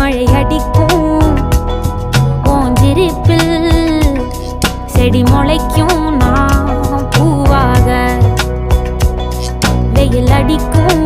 மழை அடிக்கும் ஓஞ்சிருப்பில் செடி முளைக்கும். நான் பூவாக வெயில் அடிக்கும்.